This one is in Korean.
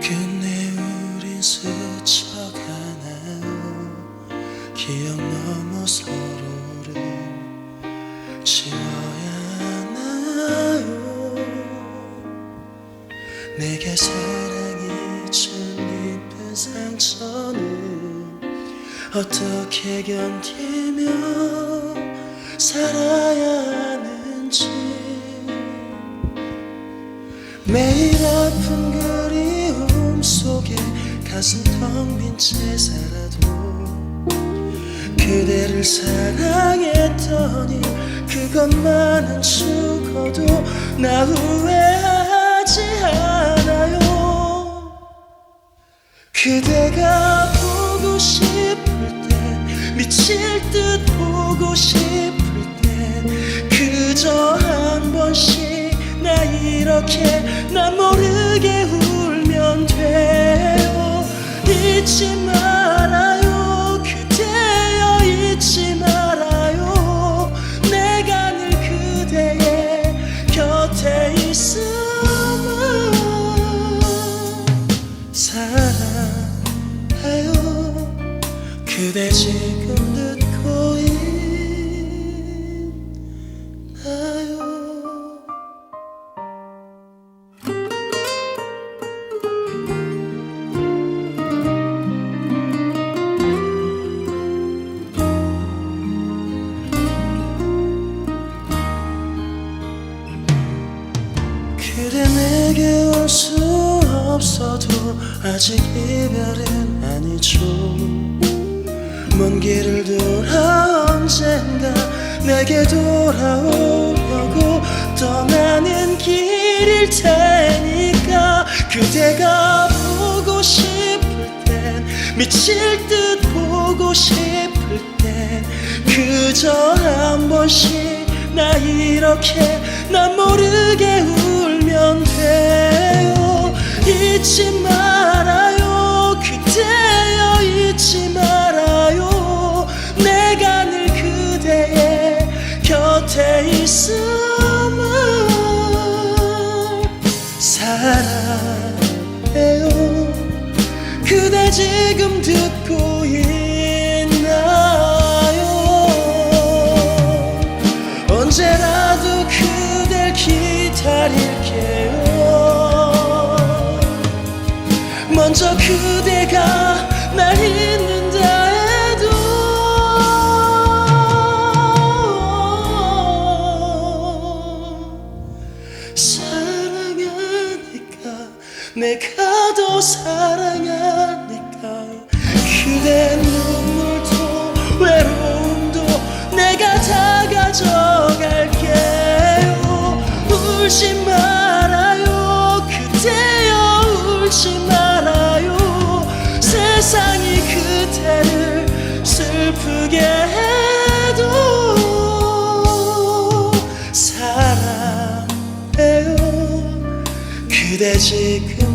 끝내 우린 스쳐가나요 기억 넘어 서로를 지워야 하나요? 내게 사랑이 준 깊은 상처는 어떻게 견디며 살아야 하는지. 매일 아픈 속에 가슴 텅 빈 채 살아도 그대를 사랑했더니 그것만은 죽어도 나 후회하지 않아요. 그대가 보고 싶을 땐 미칠 듯 보고 싶을 땐 그저 한 번씩 나 이렇게 나 모르게 울면 돼요 잊지 말아요. 그대여 잊지 말아요. 내가 늘 그대의 곁에 있음을 사랑해요. 그대 지금 그대 내게 올 수 없어도 아직 이별은 아니죠. 먼 길을 돌아 언젠가 내게 돌아오려고 떠나는 길일 테니까 그대가 보고 싶을 땐 미칠 듯 보고 싶을 땐 그저 한 번씩 나 이렇게 나 모르게 울 면 돼요. 잊지 말아요. 그대여 잊지 말아요. 내가 늘 그대의 곁에 있음을 사랑해요. 그대 지금 듣고 있 먼저 그대가 날 잊는다 해도 사랑하니까 내가 더 사랑 슬프게 해도 사랑해요. 그대 지금